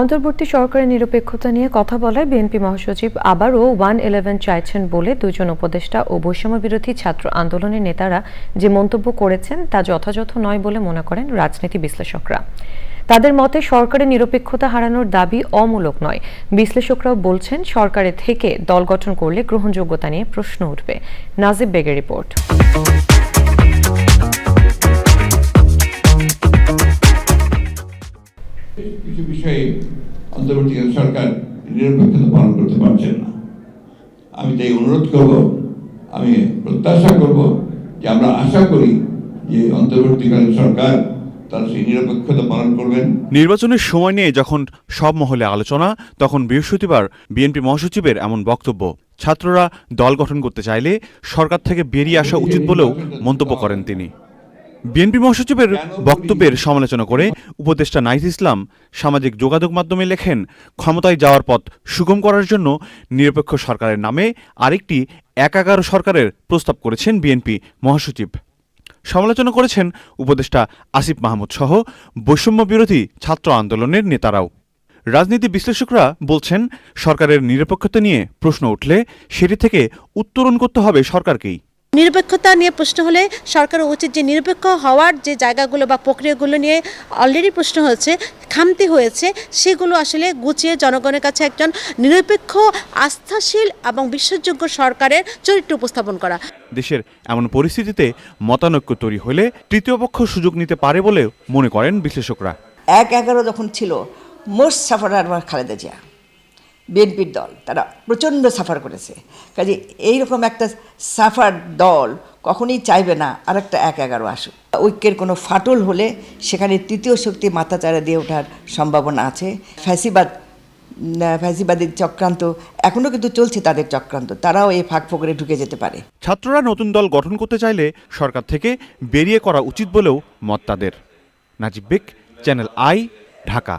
অন্তর্বর্তী সরকারের নিরপেক্ষতা নিয়ে কথা বলায় বিএনপি মহাসচিব আবারও ওয়ান ইলেভেন চাইছেন বলে দুজন উপদেষ্টা ও বৈষম্য বিরোধী ছাত্র আন্দোলনের নেতারা যে মন্তব্য করেছেন তা যথাযথ নয় বলে মনে করেন রাজনীতি বিশ্লেষকরা। তাদের মতে সরকারের নিরপেক্ষতা হারানোর দাবি অমূলক নয়। বিশ্লেষকরাও বলছেন, সরকারের থেকে দল গঠন করলে গ্রহণযোগ্যতা নিয়ে প্রশ্ন উঠবে। নাজিব বেগের রিপোর্ট। বিষয়ে অন্তর্বর্তীকালীন সরকার নিরপেক্ষতা পালন করতে পারছেন না। আমি তাই অনুরোধ করব, আমি প্রত্যাশা করব যে আমরা আশা করি যে অন্তর্বর্তীকালীন সরকার নির্বাচনের সময় নিয়ে যখন সব মহলে আলোচনা, তখন বৃহস্পতিবার বিএনপি মহাসচিবের এমন বক্তব্য। ছাত্ররা দল গঠন করতে চাইলে সরকার থেকে বেরিয়ে আসা উচিত বলেও মন্তব্য করেন তিনি। বিএনপি মহাসচিবের বক্তব্যের সমালোচনা করে উপদেষ্টা নাইস ইসলাম সামাজিক যোগাযোগ মাধ্যমে লেখেন ক্ষমতায় যাওয়ার পথ সুগম করার জন্য নিরপেক্ষ সরকারের নামে আরেকটি একাগার সরকারের প্রস্তাব করেছেন বিএনপি মহাসচিব। সমালোচনা করেছেন উপদেষ্টা আসিফ মাহমুদ সহ বৈষম্য বিরোধী ছাত্র আন্দোলনের নেতারাও। রাজনীতি বিশ্লেষকরা বলছেন সরকারের নিরপেক্ষতা নিয়ে প্রশ্ন উঠলে সেটি থেকে উত্তরণ করতে হবে সরকারকেই। নিরপেক্ষতা নিয়ে প্রশ্ন হলে সরকারের উচিত যে নিরপেক্ষ হওয়ার যে জায়গাগুলো বা প্রক্রিয়াগুলো নিয়ে অলরেডি প্রশ্ন হয়েছে খামতি হয়েছে সেগুলো আসলে গুছিয়ে জনগণের কাছে একজন নিরপেক্ষ আস্থাশীল এবং বিশ্বাসযোগ্য সরকারের চরিত্র উপস্থাপন করা। দেশের এমন পরিস্থিতিতে মতানৈক্য তৈরি হলে তৃতীয় পক্ষ সুযোগ নিতে পারে বলেও মনে করেন বিশ্লেষকরা। এক এগারো যখন ছিল মোস্ট সাফারার আমার খালেদা জিয়া। বিএনপির দল, তারা প্রচণ্ড সাফার করেছে। কাজে এইরকম একটা সাফার দল কখনই চাইবে না আর একটা এক এগারো আসুক। ঐক্যের কোনো ফাটল হলে সেখানে তৃতীয় শক্তি মাথাচাড়া দিয়ে ওঠার সম্ভাবনা আছে। ফ্যাসিবাদ ফ্যাসিবাদের চক্রান্ত এখনও কিন্তু চলছে তাদের চক্রান্ত, তারাও এই ফাঁক ফোকরে ঢুকে যেতে পারে। ছাত্ররা নতুন দল গঠন করতে চাইলে সরকার থেকে বেরিয়ে করা উচিত বলেও মত তাদের। Najib Bek channel I, Dhaka.